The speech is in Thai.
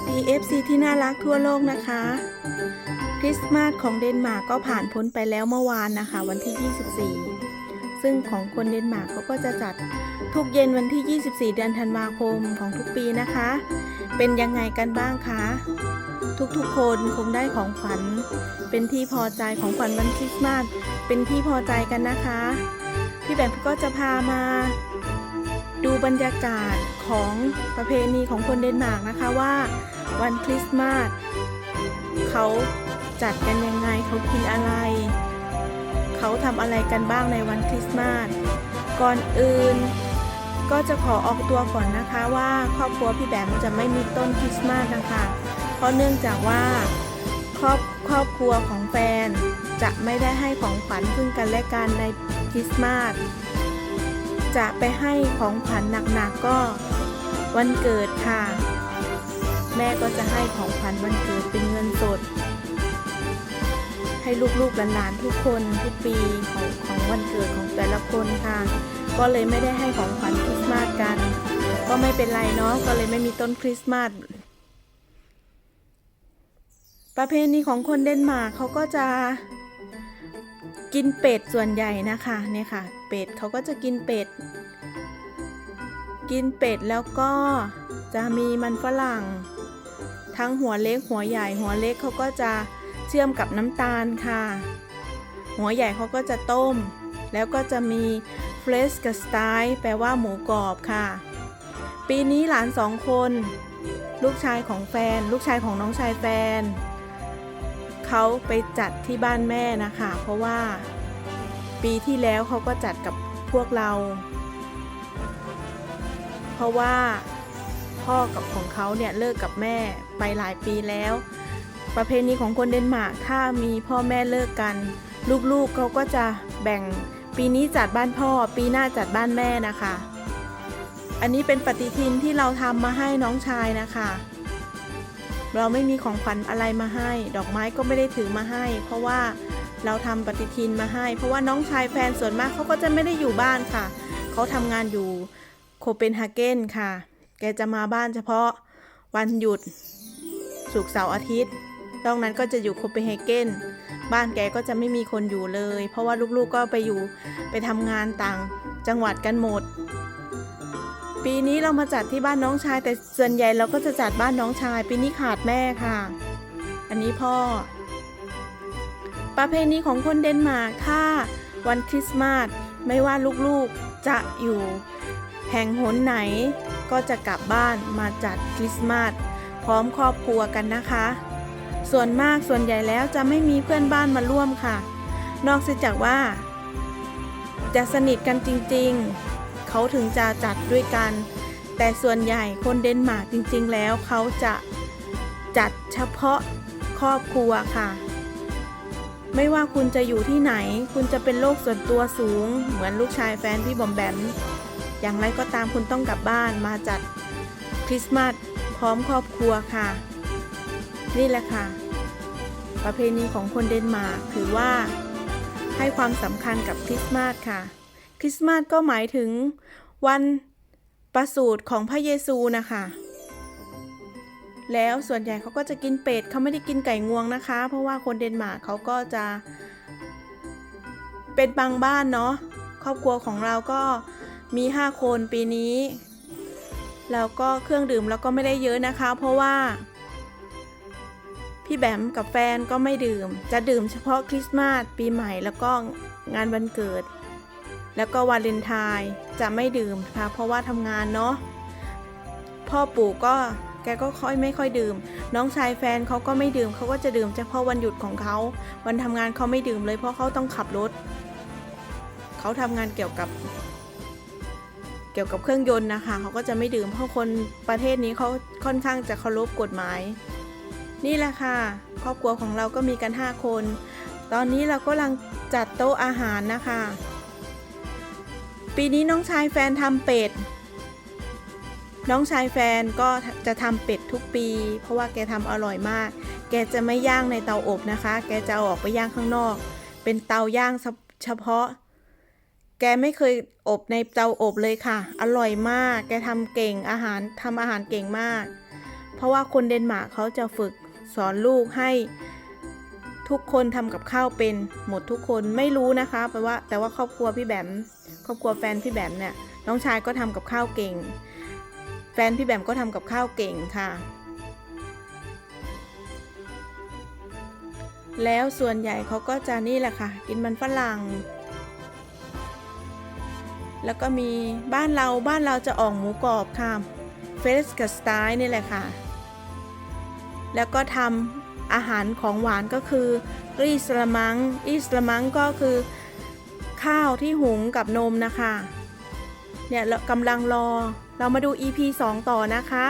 สดี FC ที่น่ารักทั่วโลกนะคะ คริสต์มาสของเดนมาร์กก็ผ่านพ้นไปแล้วเมื่อวานนะคะ วันที่ 24 ซึ่งของคนเดนมาร์กเขาก็จะจัดทุกเย็นวันที่ 24 เดือนธันวาคมของทุกปีนะคะ เป็นยังไงกันบ้างคะ ทุกๆคนคงได้ของขวัญ เป็นที่พอใจของขวัญวันคริสต์มาส เป็นที่พอใจกันนะคะ พี่แบบก็จะพามา ดูบรรยากาศของประเพณีของคนเดนมาร์กนะคะว่าวันคริสต์มาสเขาจัดกันยังไงเขากินอะไร เขาทำอะไรกันบ้างในวันคริสต์มาสก่อนอื่นก็จะขอออกตัวก่อนนะคะว่าครอบครัวพี่แบมจะไม่มีต้นคริสต์มาสนะคะ เพราะเนื่องจากว่าครอบครอบครัวของแฟนจะไม่ได้ให้ของขวัญซึ่งกันและกันในคริสต์มาส จะไปให้ของขวัญหนักๆก็วันเกิดค่ะ แม่ก็จะให้ของขวัญวันเกิดเป็นเงินสด ให้ลูกๆหลานๆทุกคนทุกปีของของวันเกิดของแต่ละคนค่ะ ก็เลยไม่ได้ให้ของขวัญคริสต์มาสกัน ก็ไม่เป็นไรเนาะก็เลยไม่มีต้นคริสต์มาสประเพณีของคนเดนมาร์กเขาก็จะ กินเป็ดส่วนใหญ่นะคะเนี่ยค่ะ เป็ดเขาก็จะกินเป็ด กินเป็ดแล้วก็จะมีมันฝรั่ง ทั้งหัวเล็กหัวใหญ่หัวเล็กเขาก็จะเชื่อมกับน้ำตาลค่ะ หัวใหญ่เขาก็จะต้ม แล้วก็จะมีเฟรชกับสไตล์แปลว่าหมูกรอบค่ะ ปีนี้หลานสองคน ลูกชายของแฟน ลูกชายของน้องชายแฟน เขาไปจัดที่บ้านแม่นะคะ เพราะว่าปีที่แล้วเขาก็จัดกับพวกเรา เพราะว่าพ่อกับของเขาเนี่ยเลิกกับแม่ไปหลายปีแล้ว ประเพณีของคนเดนมาร์กถ้ามีพ่อแม่เลิกกัน ลูกๆเขาก็จะแบ่งปีนี้จัดบ้านพ่อ ปีหน้าจัดบ้านแม่นะคะ อันนี้เป็นปฏิทินที่เราทำมาให้น้องชายนะคะ เราไม่มีของขวัญอะไรมาให้ ดอกไม้ก็ไม่ได้ถือมาให้ เพราะว่าเราทำปฏิทินมาให้ เพราะว่าน้องชายแฟนส่วนมากเขาก็จะไม่ได้อยู่บ้านค่ะ เขาทำงานอยู่โคเปนฮาเกนค่ะ แกจะมาบ้านเฉพาะวันหยุดศุกร์เสาร์อาทิตย์นอกนั้นก็จะอยู่โคเปนฮาเกนบ้านแกก็จะไม่มีคนอยู่เลย เพราะว่าลูกๆก็ไปอยู่ไปทำงานต่างจังหวัดกันหมด ปีนี้เรามาจัดที่บ้านน้องชาย แต่ส่วนใหญ่เราก็จะจัดบ้านน้องชาย ปีนี้ขาดแม่ค่ะ อันนี้พ่อ ประเพณีของคนเดนมาร์กถ้าวันคริสต์มาสไม่ว่าลูกๆจะอยู่แห่งหนไหนก็จะกลับบ้านมาจัดคริสต์มาสพร้อมครอบครัวกันนะคะ ส่วนมากส่วนใหญ่แล้วจะไม่มีเพื่อนบ้านมาร่วมค่ะ นอกจากว่า จะสนิทกันจริง ๆ เขาถึงจะจัดด้วยกัน แต่ส่วนใหญ่คนเดนมาร์กจริง ๆ แล้วเขาจะจัดเฉพาะครอบครัวค่ะ ไม่ว่าคุณจะอยู่ที่ไหน คุณจะเป็นโรคส่วนตัวสูง เหมือนลูกชายแฟนพี่บอมแบมอย่างไรก็ตามคุณต้องกลับบ้านมาจัดคริสต์มาสพร้อมครอบครัวค่ะ นี่แหละค่ะ ประเพณีของคนเดนมาร์กถือว่าให้ความสำคัญกับคริสต์มาสค่ะ คริสต์มาสก็หมายถึงวันประสูติของพระเยซูนะคะ แล้วส่วนใหญ่เขาก็จะกินเป็ดเขาไม่ได้กินไก่งวงนะคะ เพราะว่าคนเดนมาร์กเขาก็จะเป็นบางบ้านเนาะครอบครัวของเราก็มี 5 คนปีนี้แล้วก็เครื่องดื่มเราก็ไม่ได้เยอะนะคะ เพราะว่า พี่แบมกับแฟนก็ไม่ดื่ม จะดื่มเฉพาะคริสต์มาสปีใหม่แล้วก็งานวันเกิด แล้วก็วาเลนไทน์จะไม่ดื่มค่ะเพราะว่าทำงานเนาะพ่อปู่ก็แกก็ค่อยไม่ค่อยดื่ม น้องชายแฟนเขาก็ไม่ดื่มเขาก็จะดื่มเฉพาะวันหยุดของเขาวันทำงานเขาไม่ดื่มเลยเพราะเขาต้องขับรถเขาทำงานเกี่ยวกับ เกี่ยวกับเครื่องยนต์นะคะเขาก็จะไม่ดื่มเพราะคนประเทศนี้เขาค่อนข้างจะเคารพกฎหมาย นี่แหละค่ะครอบครัวของเราก็มีกัน 5 คน ตอนนี้เราก็กำลังจัดโต๊ะอาหารนะคะ ปีนี้น้องชายแฟนทำเป็ด น้องชายแฟนก็จะทำเป็ดทุกปี เพราะว่าแกทำอร่อยมาก แกจะไม่ย่างในเตาอบนะคะ แกจะเอาออกไปย่างข้างนอก เป็นเตาย่างเฉพาะ แกไม่เคยอบในเตาอบเลยค่ะ อร่อยมาก แกทำเก่งอาหารทำอาหารเก่งมาก เพราะว่าคนเดนมาร์กเขาจะฝึกสอนลูกให้ทุกคนทำกับข้าวเป็นหมดทุกคนไม่รู้นะคะแปลว่าแต่ว่าครอบครัวพี่แบม รอบครัวแฟนพี่แบมเนี่ยน้องชายก็ทำกับข้าวเก่ง แฟนพี่แบมก็ทำกับข้าวเก่งค่ะ แล้วส่วนใหญ่เขาก็จะนี่แหละค่ะ กินมันฝรั่ง แล้วก็มีบ้านเราบ้านเราจะออกหมูกรอบค่ะเฟสกับสไตล์นี่แหละค่ะ แล้วก็ทำอาหารของหวานก็คืออีสละมังอีสละมังก็คือ ข้าวที่หุงกับนมนะคะ เนี่ยกำลังรอเรามาดู EP 2 ต่อนะคะ